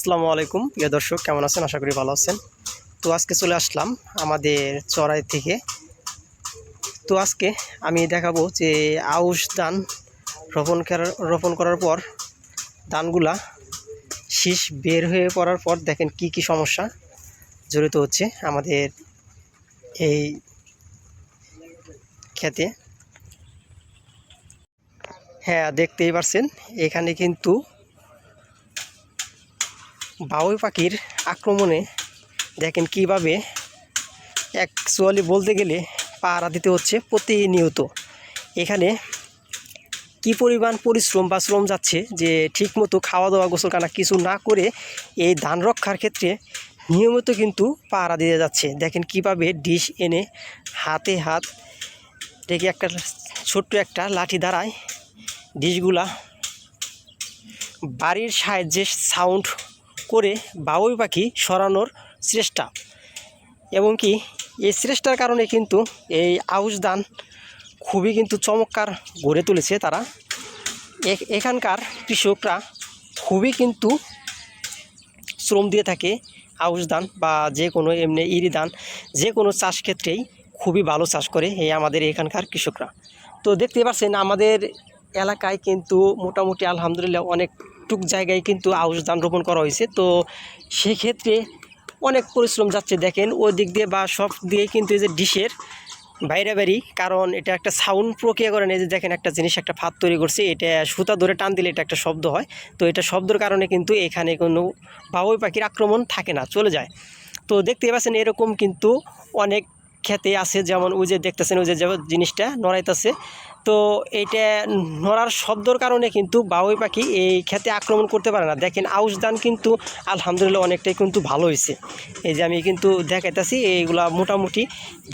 আসসালামু আলাইকুম। প্রিয় দর্শক, কেমন আছেন? আশা করি ভালো আছেন। তো আজকে চলে আসলাম আমাদের চড়াই থেকে। তো আজকে আমি দেখাবো যে আউশ ধান রোপণ রোপণ করার পর ধানগুলা শীষ বের হয়ে পড়ার পর দেখেন কি কি সমস্যা জড়িত হচ্ছে আমাদের এই খেতে হ্যাঁ দেখতেই পারছেন, এখানে কিন্তু বাবুই পাখির আক্রমণে দেখেন কীভাবে অ্যাকচুয়ালি বলতে গেলে পাহারা দিতে হচ্ছে প্রতিনিয়ত। এখানে কি পরিমাণ পরিশ্রম বা শ্রম যাচ্ছে যে ঠিকমতো খাওয়া দাওয়া গোসলখানা কিছু না করে এই ধান রক্ষার ক্ষেত্রে নিয়মিত কিন্তু পাহারা দিয়ে যাচ্ছে। দেখেন কীভাবে ডিশ এনে হাতে হাত রেখে একটা ছোট্ট একটা লাঠি দ্বারায় ডিশগুলা বাড়ির সাহায্যে সাউন্ড করে বাবুই পাখি সরানোর চেষ্টা। এবং কি এই চেষ্টার কারণে কিন্তু এই আউশ ধান খুবই কিন্তু চমৎকার গড়ে তুলেছে তারা। এখানকার কৃষকরা খুবই কিন্তু শ্রম দিয়ে থাকে আউশ ধান বা যে কোনো এমনি ইরি ধান, যে কোনো চাষ ক্ষেত্রেই খুবই ভালো চাষ করে এই আমাদের এখানকার কৃষকরা। তো দেখতে পাচ্ছেন আমাদের এলাকায় কিন্তু মোটামুটি আলহামদুলিল্লাহ অনেকটুক জায়গায় কিন্তু আউশ ধান রোপণ করা হয়েছে। তো সেক্ষেত্রে অনেক পরিশ্রম যাচ্ছে, দেখেন। ওই দিক দিয়ে বা সব দিয়ে কিন্তু এই যে ডিশের বাইরে বাড়ি কারণ এটা একটা সাউন্ড প্রক্রিয়া করেন এই যে দেখেন একটা জিনিস, একটা ফাঁদ তৈরি করছে, এটা সুতা ধরে টান দিলে এটা একটা শব্দ হয়। তো এটা শব্দের কারণে কিন্তু এখানে কোনো বাবুই পাখির আক্রমণ থাকে না, চলে যায়। তো দেখতে পাচ্ছেন এরকম কিন্তু অনেক খেতে আছে, যেমন ওই যে দেখতেছেন, ওই যে জিনিসটা নড়াইতেছে। তো এইটা নড়ার শব্দর কারণে কিন্তু বাবুই পাখি এই খেতে আক্রমণ করতে পারে না। দেখেন, আউশ ধান কিন্তু আলহামদুলিল্লাহ অনেকটাই কিন্তু ভালো হয়েছে। এই যে আমি কিন্তু দেখাইতেছি, এইগুলা মোটামুটি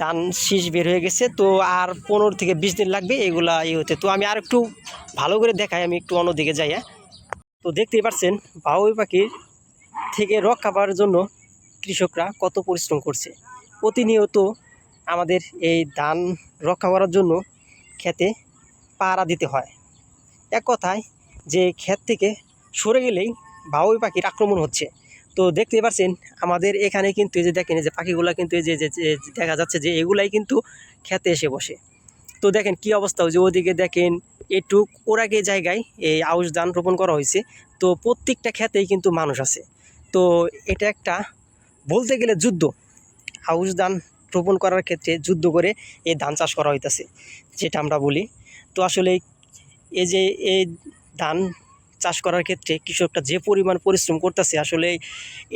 ধান শীষ বের হয়ে গেছে। তো আর পনেরো থেকে বিশ দিন লাগবে এইগুলা ইয়ে হতে। তো আমি আর একটু ভালো করে দেখাই, আমি একটু অন্যদিকে যাই হ্যাঁ। তো দেখতেই পাচ্ছেন বাবুই পাখির থেকে রক্ষা পাওয়ার জন্য কৃষকরা কত পরিশ্রম করছে। প্রতিনিয়ত আমাদের এই ধান রক্ষা করার জন্য খেতে পাড়া দিতে হয়। এক কথায় যে ক্ষেত থেকে সরে গেলেই বাবুই পাখির আক্রমণ হচ্ছে। তো দেখতে পাচ্ছেন আমাদের এখানে কিন্তু এই যে দেখেন, এই যে পাখিগুলো কিন্তু এই যে দেখা যাচ্ছে যে এগুলাই কিন্তু খেতে এসে বসে। তো দেখেন কি অবস্থা যে ওদিকে দেখেন একটু ওরাকে জায়গায় এই আউশ ধান রোপণ করা হয়েছে। তো প্রত্যেকটা ক্ষেতেই কিন্তু মানুষ আছে। তো এটা একটা বলতে গেলে যুদ্ধ। আউশ ধান রোপণ করার ক্ষেত্রে যুদ্ধ করে এই ধান চাষ করা হইতাছে, যেটা আমরা বলি। তো আসলে এই যে এই ধান চাষ করার ক্ষেত্রে কৃষকটা যে পরিমাণ পরিশ্রম করতেছে, আসলে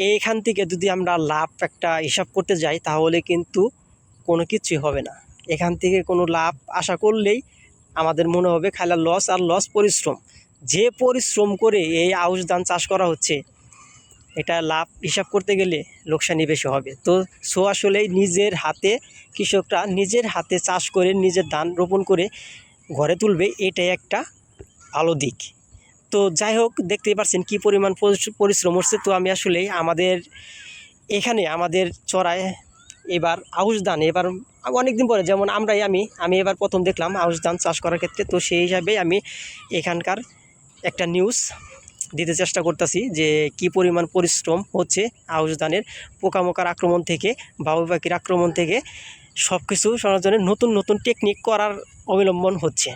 এইখান থেকে যদি আমরা লাভ একটা হিসাব করতে যাই, তাহলে কিন্তু কোনো কিছুই হবে না। এখান থেকে কোনো লাভ আশা করলেই আমাদের মনে হবে খালা লস আর লস পরিশ্রম। যে পরিশ্রম করে এই আউশ ধান চাষ করা হচ্ছে এটা লাভ হিসাব করতে গেলে লোকসানি বেশি হবে। তো সো আসলে নিজের হাতে কৃষকরা নিজের হাতে চাষ করে, নিজের ধান রোপণ করে ঘরে তুলবে, এটাই একটা ভালো দিক। তো যাই হোক, দেখতেই পাচ্ছেন কী পরিমাণ পরিশ্রম হচ্ছে। তো আমি আসলে আমাদের এখানে, আমাদের চড়ায় এবার আউশ ধান, এবার অনেক দিন পরে যেমন আমরাই আমি আমি এবার প্রথম দেখলাম আউশ ধান চাষ করার ক্ষেত্রে। তো সেই হিসাবে আমি এখানকার একটা নিউজ দিতে চেষ্টা করতেছি যে কি পরিমাণ পরিশ্রম হচ্ছে আউশ ধানের পোকামোকার আক্রমণ থেকে, বাবু পাখির আক্রমণ থেকে সব কিছু জন্য নতুন নতুন টেকনিক করার অবলম্বন হচ্ছে।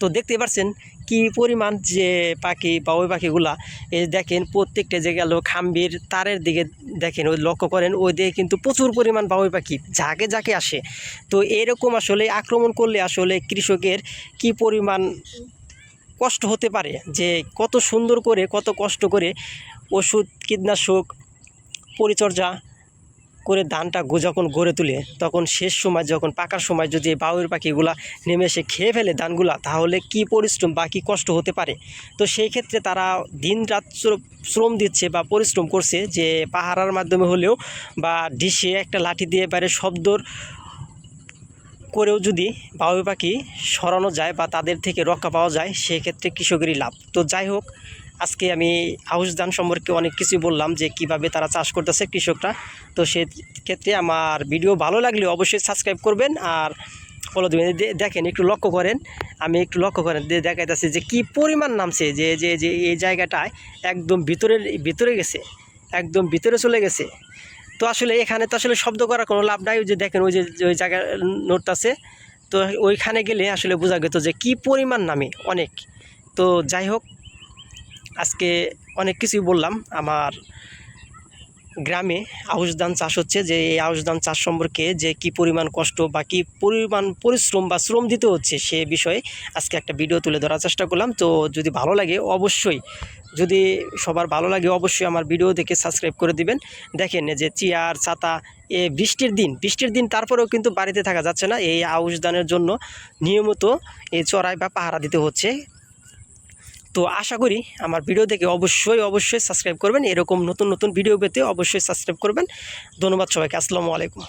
তো দেখতে পাচ্ছেন কি পরিমাণ যে পাখি বাবুই পাখিগুলা, এই দেখেন প্রত্যেকটা যে গেল খাম্বির তারের দিকে দেখেন, ওই লক্ষ্য করেন, ওই দিকে কিন্তু প্রচুর পরিমাণ বাবুই পাখি যাকে যাকে আসে। তো এরকম আসলে আক্রমণ করলে আসলে কৃষকের কি পরিমাণ কষ্ট হতে পারে যে কত সুন্দর করে, কত কষ্ট করে ওষুধ, কীটনাশক, পরিচর্যা করে ধানটা যখন গড়ে তুলে, তখন শেষ সময় যখন পাকার সময় যদি বাউয়ের পাখিগুলা নেমে এসে খেয়ে ফেলে ধানগুলা, তাহলে কি পরিশ্রম বা কী কষ্ট হতে পারে? তো সেই ক্ষেত্রে তারা দিন রাত শ্রম দিচ্ছে বা পরিশ্রম করছে যে পাহারার মাধ্যমে হলেও বা ডিশে একটা লাঠি দিয়ে বাইরে শব্দর করেও যদি বাবুই পাখি সরানো যায় বা তাদের থেকে রক্ষা পাওয়া যায়, সেক্ষেত্রে কৃষকেরই লাভ। তো যাই হোক, আজকে আমি আউশ ধান সম্পর্কে অনেক কিছু বললাম যে কীভাবে তারা চাষ করতেছে কৃষকরা। তো সে ক্ষেত্রে আমার ভিডিও ভালো লাগলে অবশ্যই সাবস্ক্রাইব করবেন আর ফলো দেবেন। দেখেন, একটু লক্ষ্য করেন। আমি একটু লক্ষ্য করেন দেখাইতেছি যে কি পরিমাণ নামছে, যে যে যে এই জায়গাটায় একদম ভিতরে ভিতরে গেছে, একদম ভিতরে চলে গেছে। তো আসলে এখানে তো আসলে শব্দ করার কোনো লাভ নাই, ওই যে দেখেন ওই যে ওই জায়গায় নোট আছে। তো ওইখানে গেলে আসলে বোঝা গেত যে কি পরিমাণ নামে অনেক। তো যাই হোক, আজকে অনেক কিছুই বললাম, আমার গ্রামে আউশ ধান চাষ হচ্ছে, যে এই আউশ ধান চাষ সম্পর্কে যে কি পরিমাণ কষ্ট বা কী পরিমাণ পরিশ্রম বা শ্রম দিতে হচ্ছে সে বিষয়ে আজকে একটা ভিডিও তুলে ধরার চেষ্টা করলাম। তো যদি ভালো লাগে অবশ্যই, যদি সবার ভালো লাগে অবশ্যই আমার ভিডিও দেখে সাবস্ক্রাইব করে দিবেন। দেখেন যে চেয়ার, ছাতা, এ বৃষ্টির দিন বৃষ্টির দিন তারপরেও কিন্তু বাড়িতে থাকা যাচ্ছে না। এই আউশ ধানের জন্য নিয়মিত এই চড়াই বা পাহারা দিতে হচ্ছে। তো আশা করি আমার ভিডিও দেখে অবশ্যই অবশ্যই সাবস্ক্রাইব করবেন। এরকম নতুন নতুন ভিডিও পেতে অবশ্যই সাবস্ক্রাইব করবেন। ধন্যবাদ সবাইকে। আসসালামু আলাইকুম।